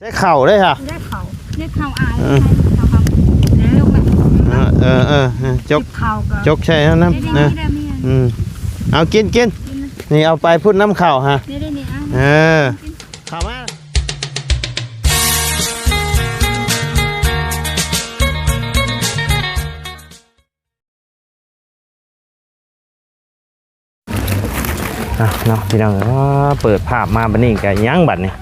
ใช้เข่าได้ค่ะได้เขาได้เขาอายเออเขาทำแล้วลูกแบบเออเออเออจกเขาก็จกใช่แล้วนะได้นะได้ได้มีอันอืมเอากินกินนี่เอาไปพุ่นน้ำเข่าฮะได้ได้นี่อะเออเข้ามาอะเนาะพี่น้องเอ้ยเปิดภาพมาบัดนี้กะยังบัดนี่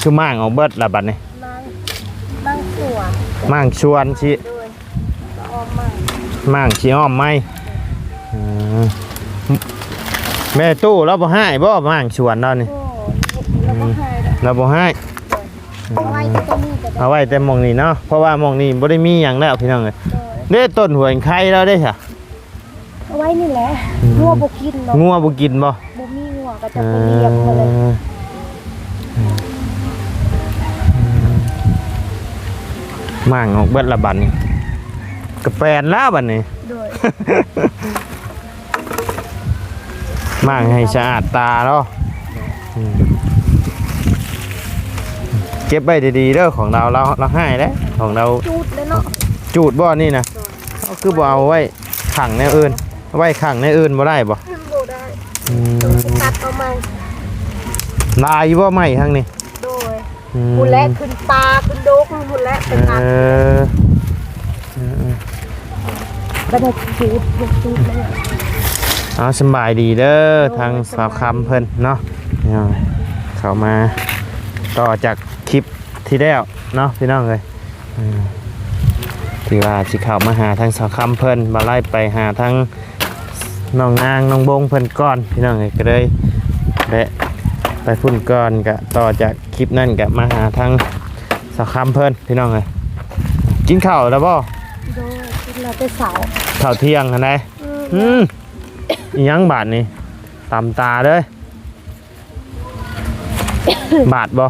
คือม่างเอาเบิดละบัดนี่บางบางส่วนม่างชวนชิด้วยออมมาม่างชิอ้อมไหมอืมแม่ตู้เราบ่ให้บ่ม่างชวนเรานี่โอ้แล้วก็ให้ได้เราบ่ให้ เอาไว้ที่ตรงนี้ก็ได้เอาไว้แต่หมองนี้เนาะเพราะว่าหมองนี้บ่ได้มีหยังแล้วพี่น้องเอ้ยโดยเด้ต้นหัวไข่เราได้ค่ะ เอาไว้นี่แหละงัวบ่กินเนาะงัวบ่กินบ่บ่มีงัวก็เอจะไปเลี้ยงมาเลยอ ม่างออกเบิดละบัดนี่กระแฟนแล้วบัดนี้โดยม่างให้สะอาดตาเนาะอืมเก็บไว้ดีๆเด้อของเราเราเราให้แล้วของเรา จูดเลยเนาะจูดบ่นี่นะเอาคือบ่เอาไว้ขังในอื่นเอาไว้ขังในอื่นบ่ได้บ่บ่ได้อืโดมยตัดเอามาลายบ่ไหมทางนี้ โดยอืมหุ่นแลขึ้นตาขึ้นโดกหุ่นแลเป็นเอตัดอเออก็ได้จูดจูดเลยเอาสำบายดีเด้อทางสาวคำเพิ่นเนาะเนี่ยเข้ามาต่อจากคลิปที่แล้วเนาะพี่น้องเลยอืมที่ว่าสิเข้ามาหาทางสาวคำเพิ่นมาไล่ไปหาทางน้องนางน้องบงเพิ่นก่อนพี่น้องเลยก็เลยแวะ ไปพุ่นก่อนกะต่อจากคลิปนั่นกะมาหาทางสาวคำเพิ่นพี่น้องเลยกินข้าวแล้วบ่โดยกินแล้วไปเสาข้าวเที่ยงอันใดอืมอิหยังบาทนี่ตำตาเลยบาทบ่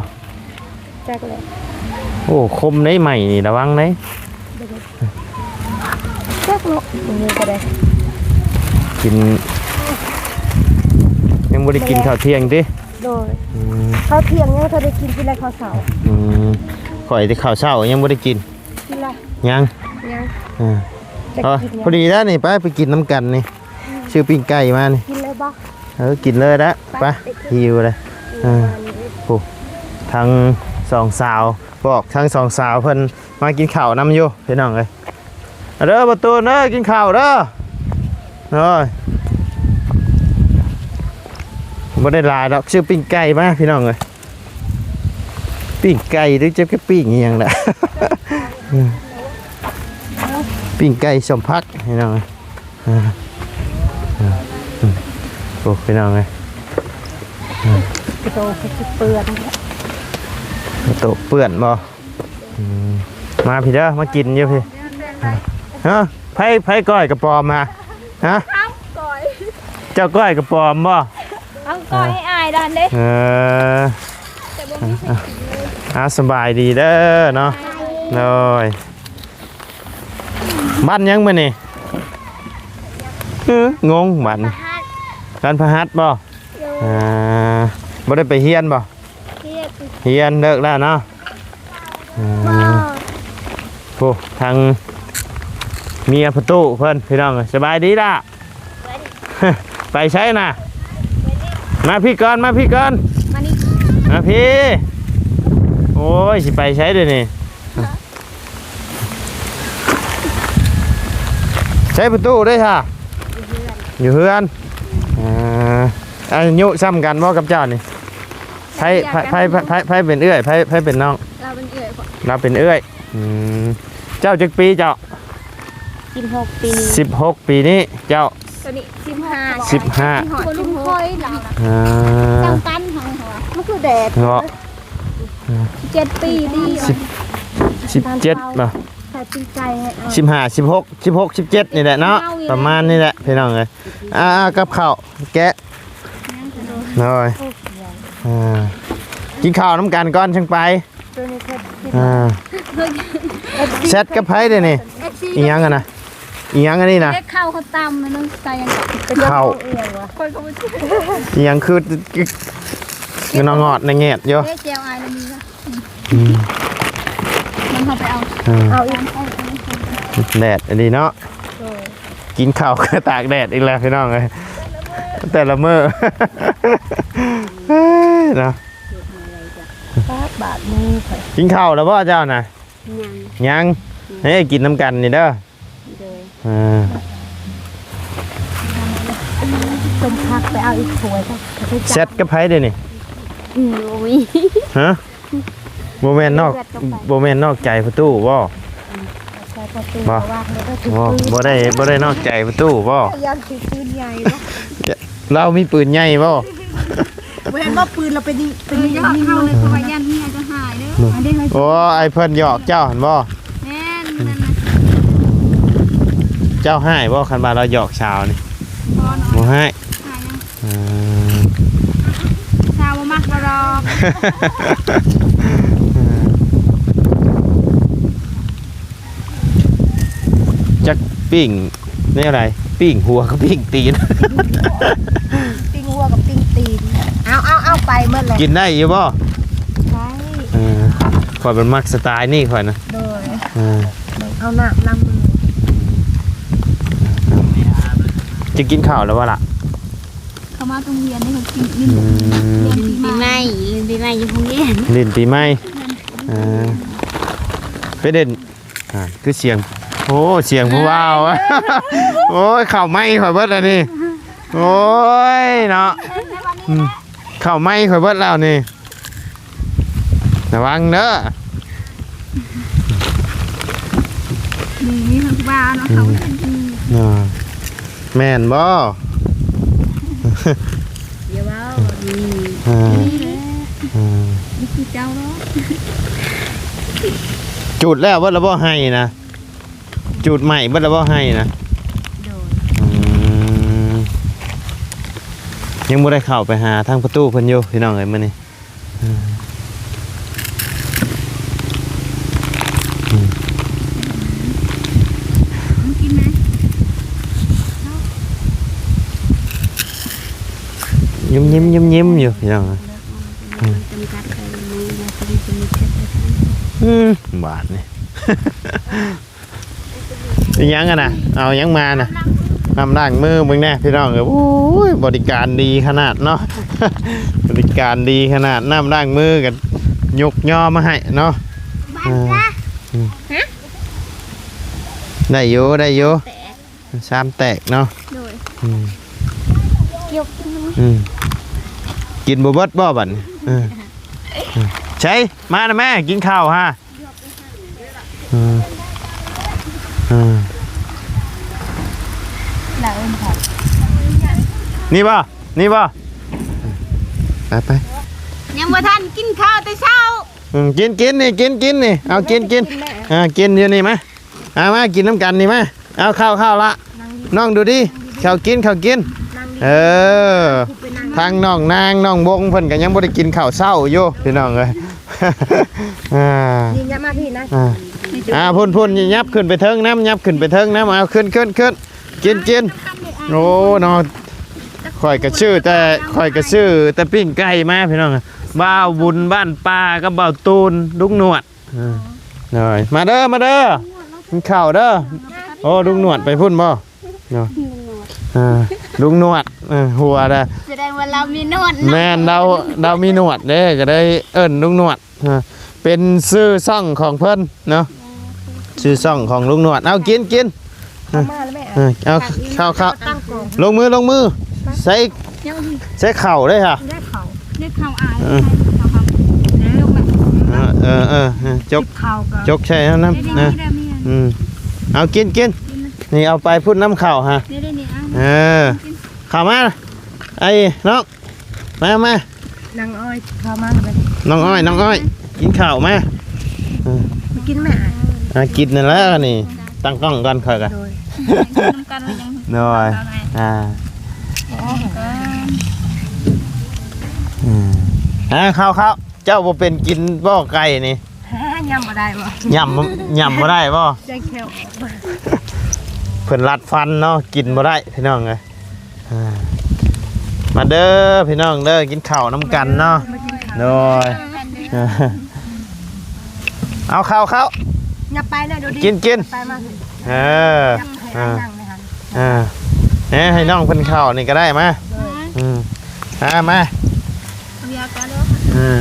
แจ็คเลยโอ้คมในใหม่นี่ระวังไหนแจ็คเนาะนี่ก็ได้กินยังบ่ได้กินข้าวเที่ยงดิ โดยอืมข้าวเที่ยงยังเธอได้กินกินอะไรข้าวเสาอืมข่อยที่ข้าวเช้ายังบ่ได้กินกินอะไรยังยังอ่าจะเอากินพอดีแล้วนี่ไปไปกินน้ำกันนี่ชื่อปิ้งไก่มานี่กินเลยบ่เออกินเลยละไปหิวเลยอ่าทั้งสองสาวบอกทั้งสองสาวเพิ่นมากินข้าวนํอยู่พี่น้องเอ้ยเอาเด้อประตูเด้อกินข้าวเด้อเอ้ย บ่ได้หลายดอกชื่อปิ้งไก่มาพี่น้องเอ้ยปิ้งไก่หรือจะแค่ปิ้งอีหยังล่ะปิ้งไก่สมพักพี่น้องเอ้ยอ่าอ่าอืมโอ้พี่น้องเอ้ยโตคือเปื้อนโตะเปื้อนบ่อืมมาพี่เด้อมากินอยู่พี่ฮะไผไผก้อยกระปอมมาฮะเอาก่อยเจ้าก้อยกระปอมบ่ เอาก่อยให้อายดันเด้เออแต่บ่มีสิอาสบายดีเด้อเนาะโดยบ้านยังมื้อนี่ฮึงงบ้านการพหัสบ่อ่าบ่ได้ไปเฮียนบ่เทียบเฮียนเลิกแล้วเนาะอืบ่มโอ้ทางเมียประตูเพิ่นพี่น้องเอ้ยสบายดีล่ะ ไปใช้น่ะ มาพี่ก่อนมาพี่ก่อนมานี่มาพี่ โอ้ยสิไปใช้เดี๋ยวนี้ใช้ประตูได้ค่ะ อยู่เฮือนอ่าอายุซ้ำกันบ่กับเจ้านี่ไผไผไผไผไผเป็นเอื้อยไผไผเป็นน้อง เราเป็นเอื่อยกว่าเราเป็นเอื้อยอืมเจ้าจักปีเจ้ากินหกปีสิบหกปีนี้เจ้าตัวนี้สิบห้าสิบห้า คนลุงคอยเราอ่าจังกันของหัวมันคือแดดเงาะเจ็ดปีดีสิบสิบเจ็ดป่ะใส่ปีใจให้เอาสิบห้าสิบหกสิบหกสิบเจ็ดนี่แหละเนาะประมาณนี่แหละพี่น้องเลยอ่ากับข้าวแกะหน่อยอ่ากินข้าวน้ำกันก่อนช่างไปตัวนี้แค่ที่อ่าเซ็ตกับไพ่เดี๋ยวนี้เอ็กซี่อีหยังกันนะ อีหยังกันนี่นะ เล็กเข้าเขาตำมันต้องใจยังเข้าเอียงวะคนเขาไม่ใช่อีหยังคือเงินงอดในเงียดโยเล็กเจียวอายแล้วมีละอืมมันเขาไปเอาเออเอาอีกเอาอีกแดดอันนี้เนาะโดยกินข้าวก็ตากแดดอีกแล้วพี่น้องเลยแต่ละมื้อเฮ้ยเนาะป้าบาทมือไปกินข้าวแล้วพ่อเจ้าน่ะยังยังให้กินน้ำกันนี่เด้อโดย อ่าต้มผักไปเอาอีกถ้วยจ้ะไปเซ็ตกับไผเด้นี่อืมโอ้ยฮะโมเมนนอกโมเมนนอกใจประตูบ่ใช้ประตูบ่ว่างแล้วก็ถือบ่ปืนบ่ได้บ่ได้นอกใจประตูบ่ยันถือปืนใหญ่เนาะเรามีปืนใหญ่บ่เห็นว่าปืนเราเป็นเป็นยอดเข้าเลยเพราะว่ายันนี่อาจจะหายเด้ออันนี้ให้โอ้ไอเพิ่นหยอกเจ้าหั่นบ่แม่นนั่นนะ เจ้าให้บ่คันว่าเราหยอกชาวนี่พอหน่อยบ่ให้หายยังอ่า ชาวบ่มักบ่รอจักปิ้งนี่อะไร ปิ้งหัวกับปิ้งตีน ปิ้งวัวกับปิ้งตีน เอาเอาเอาไปเมื่อไหร่กินได้อยู่บ่ใช่เออข่อยเป็นมักสไตล์นี่ข่อยนะโดยเออเอาหนักลำมือ จะกินข้าวแล้วบ่ล่ะเขามาตรงเรียนนี่เขากินนี่อืมเรียนปีปีใหใหม่ม่เรียนปีใหม่อยู่ห้องเรียนเล่นปีใหม่เออไปเด่นอ่าคือเสียง โอ้เสียงผู้ว่าวอะโอ้ยข้าวไหม้ข่อยเบิดแล้วนี่โอ้ยเนาะอืมข้าวไหม้ข่อยเบิดแล้วนี่ระวังเด้อนี่นี่เขาบ้าเนาะเขาเป็นดีอ่า แม่นบ่เดี๋ยวว่าอืมอ่านี่เลยอ่านี่คือเจ้าเนาะจุดแล้วเบิดแล้วบ่ให้นะจุดใหม่เบิดแล้วบ่ให้นะโดยอืมยังบ่ได้เข้าไปหาทางประตูเพิ่นอยู่พี่น้องเอ้ยมื้อนี้มึงกินไหม ยิ้มยิ้มยิ้มยิ้มอยู่พี่น้องเอ้ย จำกัดไปมือมาเป็นเป็นเช็ดไปทางอืมบาดนี่เป็นหยังอะนะเอาหยังมานะน้ำล้างมือมึงแน่พี่น้องเอ้ยโอ้ยบริการดีขนาดเนาะ บริการดีขนาดน้ำล้างมือกันยกย่อมาให้เนาะอ่าอืมได้อยู่ได้อยู่สามแตกเนาะโดยอืมยกขึ้นมาอืม กินบ่เบิดบ่บัดนี้เออเออใช่มานะแม่กินข้าวฮะอืมอืมแล้วเอ็นผัดนี่บ่นี่บ่ไปไปยังบ่ทันกินข้าวแต่เช้าอืมกินกินนี่กินกินนี่เอากินกินอ่ากินอยู่นี่มาเอามากินน้ำกันนี่มาเอาข้าวข้าวละน้องดูดิข้าวกินข้าวกิน เออ ทางน้องนางน้องบงเพิ่นก็ยังบ่ได้กินข้าวเช้าอยู่พี่น้องเอ้ยอ่านี่ยามาพี่นะอ่าอ่าพ่นพ่นยับขึ้นไปเทิงน้ำยับขึ้นไปเทิงน้ำเอาขึ้นขึ้นขึ้นกินกินโอ้เนอข่อยก็ชื่อแต่ข่อยก็ชื่อแต่ปิ้งไก่มาพี่น้องบ้าวบุญบ้านป่ากับบ่าวตูนลุงหนวดอ่าหน่อยมาเด้อมาเด้อกินข้าวเด้อโอ้ลุงหนวดไปพุ่นบ่เนาะ อ่าลุงหนวดเออหัวเด้อแสดงว่าเรามีนวดแม่นเราเรามีหนวดเด้ก็ได้เอิ้นลุงหนวดอ่าเป็นชื่อซ่องของเพิ่นเนาะชื่อซ่องของลุงหนวด เอากินกินเอามาแล้วแม่เออเอาเข้าเข้าตั้งกองลงมือลงมือใส่ใส่เข่าเลยค่ะ ได้เขาได้เขาอายเออ เขาทำยกแบบเออเออเออจกเขาก็จกใช่แล้วน้ำได้นะได้มีอืมเอากินกินนี่เอาไปพุ่นน้ำเข่าฮะ ได้ได้นี่อะ เออเข่ามาไอ้น้องมามานางอ้อยเขามาเลยน้องอ้อยน้องอ้อยกินข้าวมาไปกินแม่อะกินนั่นแหละนี่ ตั้งกล้องก่อนค่อยกันโดยน้ำกันว่ายังหน่อยอ่าอืมอ่าข้าวข้าวเจ้าบ่เป็นกินบ่อไก่นี่ยำมาได้บ่ยำยำบ่ได้บ่ใจแข็ง เพิ่นรัดฟันเนาะกินบ่ได้พี่น้องเอ้ยอ่ามาเด้อพี่น้องเด้อกินข้าวน้ำกันเนาะโดยอ่าเอาเข้าเข้าอย่าไปนะดูดิกินกินไปมาเออยับให้อ่านั่งเลยค่ะอ่าเอ๊ะให้น้องเพิ่นเข้านี่ก็ได้มาอืมอ่ามาเอายากันเนาะอืม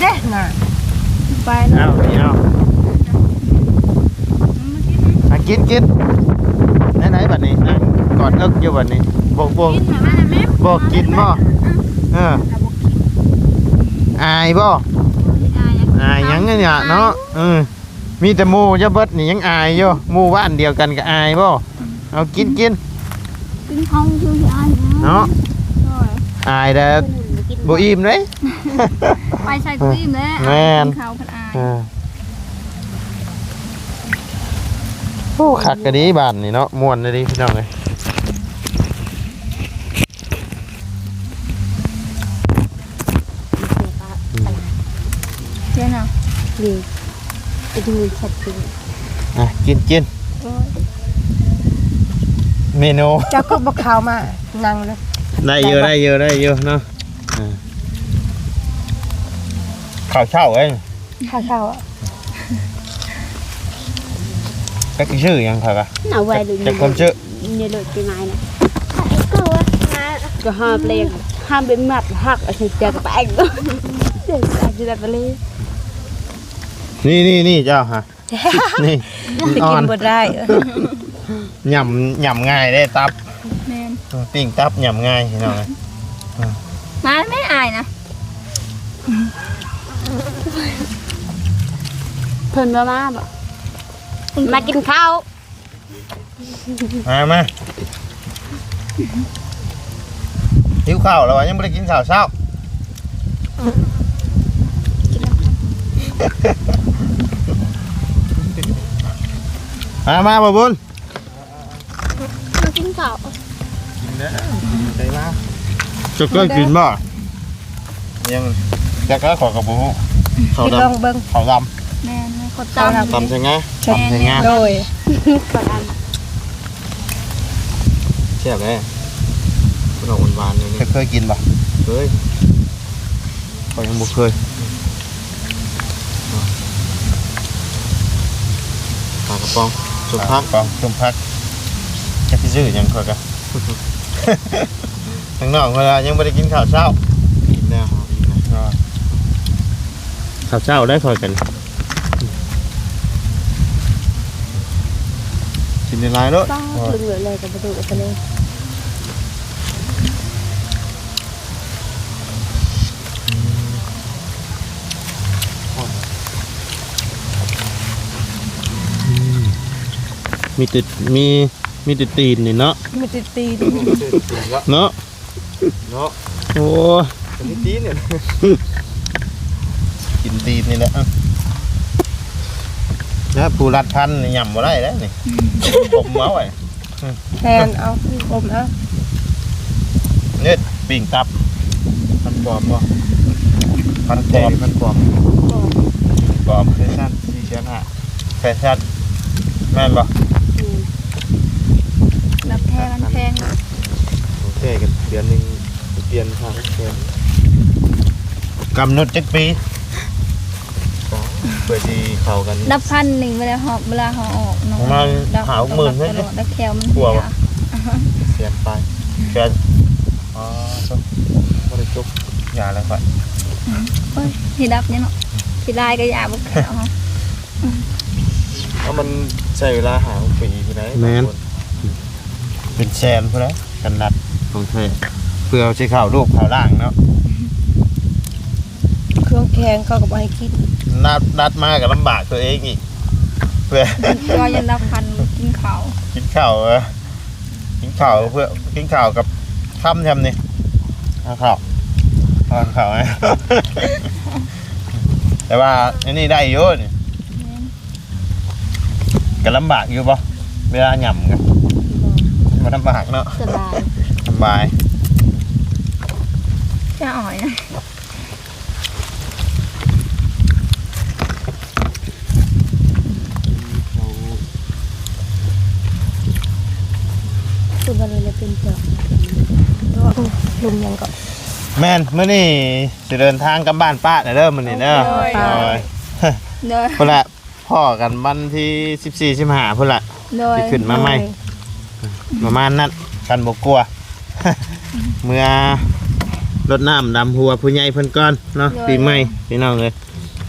เด้น่ะไปเอานี่เอาอะกินกิน ไหนไหนบัดนี้นั่งกอดเอิกอยู่บัดนี้บอกบอกกินมาแม่บอกกินบ่เอออายบ่อายหยังเนี่ยเนาะเออมีแต่หมูจะเบิดนี่ยังอายอยู่หมูว่านเดียวกันก็อายบ่เอากินกินกินห้องคืออันเนาะอายแต่บ่อิ่มเลยไปใส่กุ้ยแม่แม่นเขาพันอาย โอ้คักกะดีบานนี่เนาะม่วนเลยดิพี่น้องเอ้ยเจ้าเนาะดีไปดูชัดจริงอะกินกินเมนูเจ้าก็บอกข่าวมานั่งเลยได้เยอะได้เยอะได้เยอะเนาะอ่าข้าวเช้าเองข้าวเช้าอะ ก็คือชื่อหยังครับอะหนาวไว้ดูจะคนชื่อเนี่ยเลยปีไม้นะก็ห้ามเลี้ยงห้ามเป็นหมัดหักอะไรเจอกับแป้งด้วยเด็กอาจจะได้ไปเลยนี่นี่นี่เจ้าฮะนี่ไปอ่อกินนบ่ได้เออหย่ำหย่ำง่ายได้ตับแม่นปิ้งตับหย่ำง่ายพี่น้องเลยมาไม่อายนะเพิ่นมามาบ่ มากินข้าวมามาหิวข้าวแล้ววะยังไม่ได้กินข้าวเช้ามามาบ่บุญมากินข้าวกินเด้อใจมาจะก็กินบ่ยังจะก็ขอกระบุข้าวกินดลองเบิ่งำข้าวดแม่นคน ข้าวตำดำำตำใช่ไงตำใช่ไงโดยก่อนอันเชียบเลยขนมหวานๆนี่เคยกินป่ะเคยก็ยังบ่เคยปลากระป๋องชมพักปองชมพักจะพิซื้อหยังค่อยกะทางนอกเวลายังไม่ได้กินข้าวเช้ากินแล้วครับกินแล้วข้าวเช้าได้ค่อยกัน กินในไลน์แล้วป้าลึงเหลือเลยกับประตูไปเลยมีติดมีมีติดตีนนี่เนาะมีติดตีนเนาะเนาะโอ้อันนี้ตีนเนี่ยกินตีนนี่แหละอะ นะปูรัดพันนี่ยำบ่ได้แล้วนี่ผมเมาไว้แทนเอาอมเอาเนี่ยปิ่งตับพันปอมบ่พันปแตอกมพันปอมปลอมเฟชั่นสี่แสนห้าแฟชั่นแม่นบ่รับแพงมันแพงโอเคกันเดือนหนึงเปลี่ยนทางแสนกำหนดจักปี เพื่อที่เข้ากัน ดับพันหนึ่งเวลาหอบเวลาหอออกน้องประมาณหาหมื่นเลใช่ยไหม ดับแคลมันกลัวปะเสียนไปแฟนอ๋อครับบ่ได้จบอย่าเลยค่อยเฮ้ยที่ดับเนี่ยเนาะที่ลายก็อยาบุกแคลเอามันใช้เวลาหาปีที่ไหนเป็นแซนพุ่นแล้วกันนัดของแท้เพื่อเอาสิเข้าลูกเข้าล่างเนาะเครื่องแข็งเขาก็บ่ให้กิน นัดนัดมาก็ลำบากตัวเองอีกเพื่อก็ยันดับพันกินข้าวกินข้าวเออกินข้าวเพื่อกินข้าวกับค่ำทำนี่เอาข้าวเอาข้าวไหมแต่ว่าอันนี้ได้เยอะนี่ก็ลำบากอยู่ปะเวลาหย่ำกันมันลำบากเนาะสบายสบายจะอ่อยนะ คือบ่เลยเลยเป็นเจ้า ลุมยังก็แม่นเมื่อนี่จะเดินทางกลับบ้านป้าเด้อมันนี่เด้อโอ้ยโอ้ยโดยพุ่นละพ่อกันวันที่สิบสี่สิบห้าพุ่นละโดยที่ขึ้นมาใหม่ประมาณนั้นกันบกลัว เมื่อรดน้ำดำหัวผู้ใหญ่เพิ่นก่อนเนาะปีใหม่พี่น้องเลย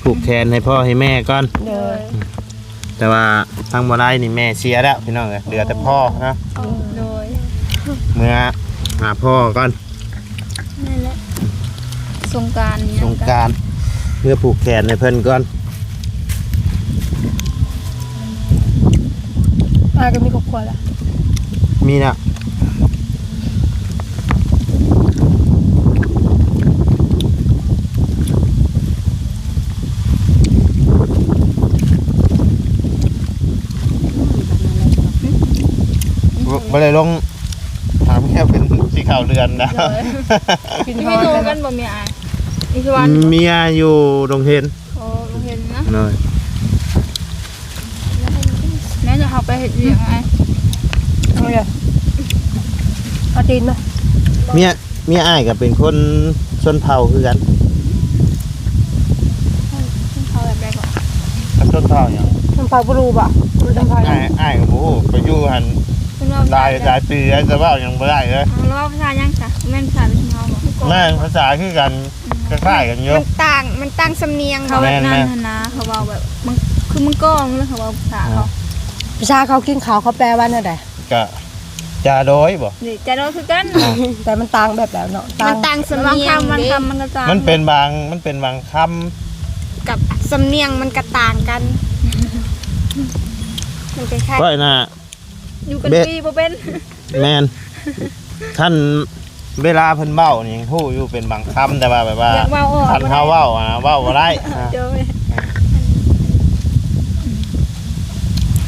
ผูกแขนให้พ่อให้แม่ก่อนโดยแต่ว่าทางบ่ได้นี่แม่เสียแล้วพี่น้องเลยเหลือแต่พ่อนะโดยเมื่อหาพ่อก่อนนั่นแหละ สงกรารเนี่ยสงกรารเมื่อผูกแขนให้เพิ่นก่อนอาก็มีครอบครัวแล้วมีนะบ่ได้ลงหาแม่เป็นสีขาวเรือนนะ กินไม่ดูกันบ่มีอาย อีกวันเมียอยู่โรงเรียนโอ้โรงเรียนนะเลยแม่จะเข้าไปเห็ดเวียงไงเอาเลยเอาตีนมาเมียเมียอ้ายก็เป็นคนชนเผ่าคือกันเขาแบบไรก่อนกับชนเผ่าหยังน้ำปลาบรูป่ะน้ำปลาอ้ายอ้ายก็บ่ฮู้ไปอยู่หันคุณว่าหลายหลายปีแล้วจะเว้าหยังบ่ได้เลยเราว่าภาษายังจ้ะแม่ภาษาเป็นเขาบอกแม่นภาษาคือกัน คล้ายๆกันอยู่มันต่างมันต่างสำเนียงเขาแบบแม่นั้นนหั่นนะเขาบอกแบบมันคือมันก้องแล้วเขาบอกภาษาเขาประชาเขากินขาวเขาแปลว่าเนี่ยใดก็จาโดยบ่เดี๋ยวจะโดนคือกันแต่มันต่างแบบแล้วเนาะมันต่างสำบางเนียงคำบางเด้คำมันก็จะมันเป็นบางมันเป็นบางคำกับสำเนียงมันก็ต่างกัน มันคล้ายก็น่ะ อยู่กันเบ็ด ปีบ่เป็น แม่นท่าน เวลาเพิ่นเว้านี่ยังฮู้อยู่เป็นบางคำแต่ว่าแบบว่าอยากเว้าออกท่านเฮาเว้าอะเว้าบ่ได้อะเจอ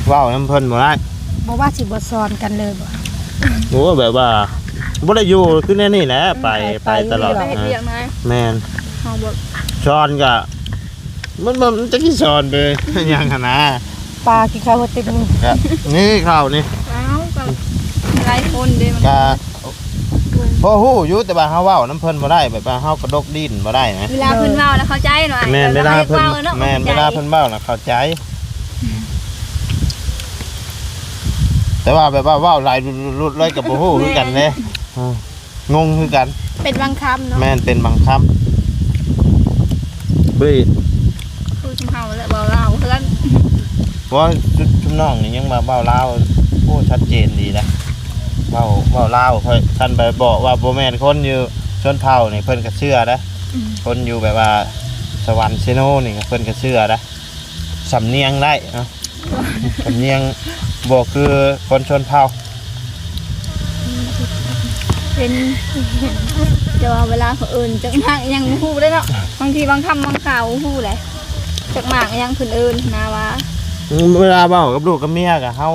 เว้านํเพิ่นบ่ได้บอกว่าสิบสอนกันเลยบ่โอ้แบบว่าบ่ได้อยู่คือแน่นี่แหละไปไปตลอดไปเห็ดเวียนะงนะ แม่นเขาบอกช้อนก็มันมันจะกี่ช้อนไป อย่างหั้นนะปลากินข้าวเต็มมือก็นี่ข้าวนี่เอ้าก็หลายคนเด้มันก็ พอฮู้อยู่แต่ว่าเฮาเว้าน้ำเพิ่นบ่ได้แบบว่าเฮากระดกดิ้นบ่ได้นะเวลาเพิ่นเว้าแล้วเข้าใจหน่อยแม่นเวลาเพิ่นเนาะแม่นเวลาเพิ่นเว้าน่ะเข้าใจ แต่ว่าแบบว่าเว้าหลายรุดๆเลยกับบ่ฮู้คือกันเด้อ่างงคือกันๆเป็นบางคำเนาะแม่นเป็นบางคำเบ้ยคือชุมเฮาแล้วเว้าลาวเพิ่นเพราะว่าชุดชุมน้องนี่ยังมาเว้าลาวโอ้ชัดเจนดีนะ เว้าเว้าลาวค่อยท่านไปบอกว่าบ่แม่นคนอยู่ชนเผ่านี่เพิ่นก็เชื่อนะคนอยู่แบบว่าสวรรค์เชโนนี่ก็เพิ่นก็เชื่อนะสำเนียงได้เนาะ สำเนียงบอกคือคนชนเผ่าเป็นจะว่าเวลาเขาเอิ้นจักมากยังฮู้ได้เนาะบางทีบางคำบางข่าวฮู้แหละจักมากยังเพิ่นเอิ้นนะว่า เวลาเว้ากับลูกกับเมียก็เฮา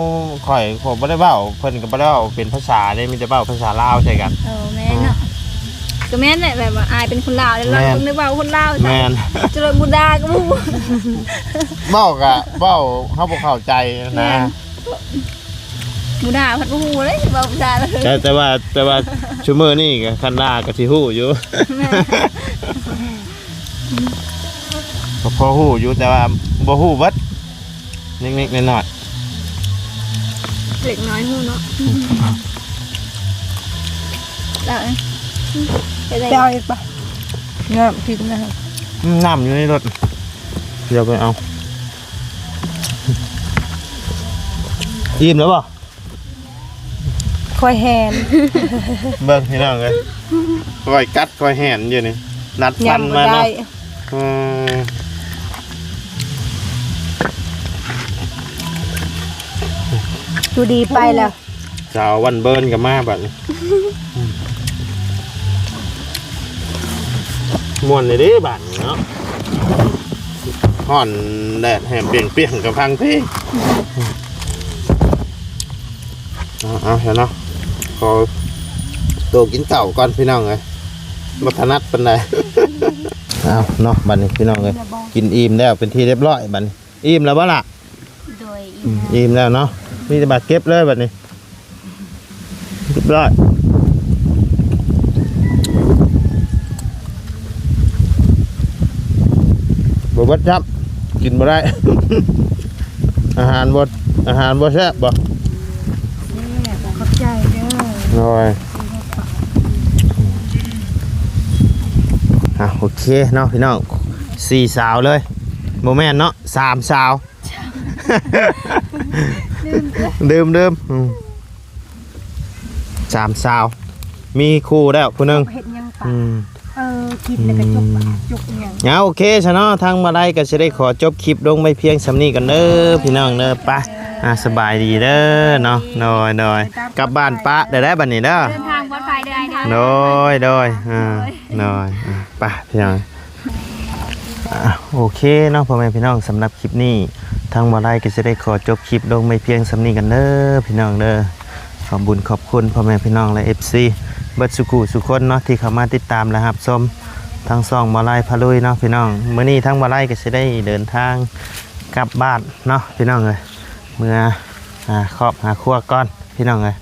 ข่อยผมบ่ได้เว้าเพิ่นก็บ่ได้เว้าเป็นภาษาเด้มีแต่เว้าภาษาลาวใช่กัน เออแม่นเนาะก็แม่นแหละแบบว่าอายเป็นคนลาวแล้วเราแม่นคนนึกว่าคนลาวแม่น จะเลยบุดาก็บ่ฮู้เว้าก็เว้าเฮาบ่เข้าใจแม่นะน บุดาเพิ่นบ่ฮู้เลยว่าบุดาเลยแต่แต่ว่าแต่ว่าชูมือนี่ก็คันดาก็สิฮู้อยู่ แม่ก็พอฮู้อยู่แต่ว่าบ่ฮู้เบิด นิดๆหน่อยเล็กน้อยฮู้เนาะแล้วเฮ็ดได้ไปเอาอีกป่ะน้ำกินนะครับๆอืมน้ำอยู่ในรถเดี๋ยวไปเอาอิ่มแล้วบ่คอยแฮนเบิ่งพี่น้องเลยคอยกัดคอยแหนอยู่นี่นัดฟันยำมาบ่ได้เนาะอืม ดูดีไปแล้วสาววันเบิร์นกับมาบัดนี้ม่วนเลยเดิบัดนี้เนาะห่อนแดดแหมเปรียงเปรียงๆกับพังเพลงเอาเอาเห็นเนาะขอตัวกินเต่าวก่อนพี่น้องเลยบัถนัดเป็นไรเอาเนาะบัดนี้พี่น้องเลยกินอิ่มแล้วเป็นที่เรียบร้อยบัดนี้อิ่มแล้วบ่ล่ะโดยอืมอิ่มแล้วเนาะ มีแต่บัตรเก็บเลยบัดนี้เรียบร้อยบเบัดครับกินบ่ได้ อาหารบ่อาหารบ่แซ่บบ่ขอบใจเด้อน้อยอะโอเคเนาะพี่น้องสี่สาวเลยโมแมนเนาะสามสาว ดื่มดื่มอืมสามสาว มีคู่แล้วผู้หนึงเห็ดยังปะอืม เออกินแล้วก็จกปะจกยังเอาโอเคชะเนาะทางมาได้ก็จะได้ขอจบคลิปลงไปเพียงสำนี้กันเด้อพี่น้องเด้อไปะอะสบายดีเด้อเนาะน้อยน้อยกลับบ้านปะได้ได้บัดนี้เด้อเดินทางปลอดภัยได้เด้อ โดยโดยอ่าโดยอะไปพี่น้องอะโอเคเนาะพ่อแม่พี่น้องสำหรับคลิปนี้ ทางมาไลก็จะได้ขอจบคลิปลงไม่เพียงสำนีกันเด้อพี่น้องเด้อขอบบุญขอบคุณพ่อแม่พี่น้องและ FC เบิดสุขุสุคนเนาะที่เข้ามาติดตามและรับชมทางซองมาไลพาลุยเนาะพี่น้องเมื้อนี้ทางมาไลก็จะได้เดินทางกลับบ้านเนาะพี่น้องเลยเมื่ออ่าครอบหาครัวก่อนพี่น้องเลย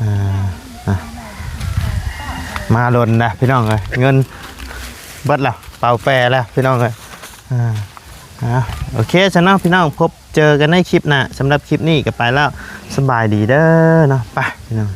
อ่าอะมาลนนะพี่น้องเลยเงินเบิดแล้วเป่าแปรแล้วพี่น้องเลยอ่า อ่าโอเคชานเนาะพี่น้องพบเจอกันในคลิปหนะสำหรับคลิปนี้ก็ไปแล้วสบายดีเด้อเนาะไปพี่น้อง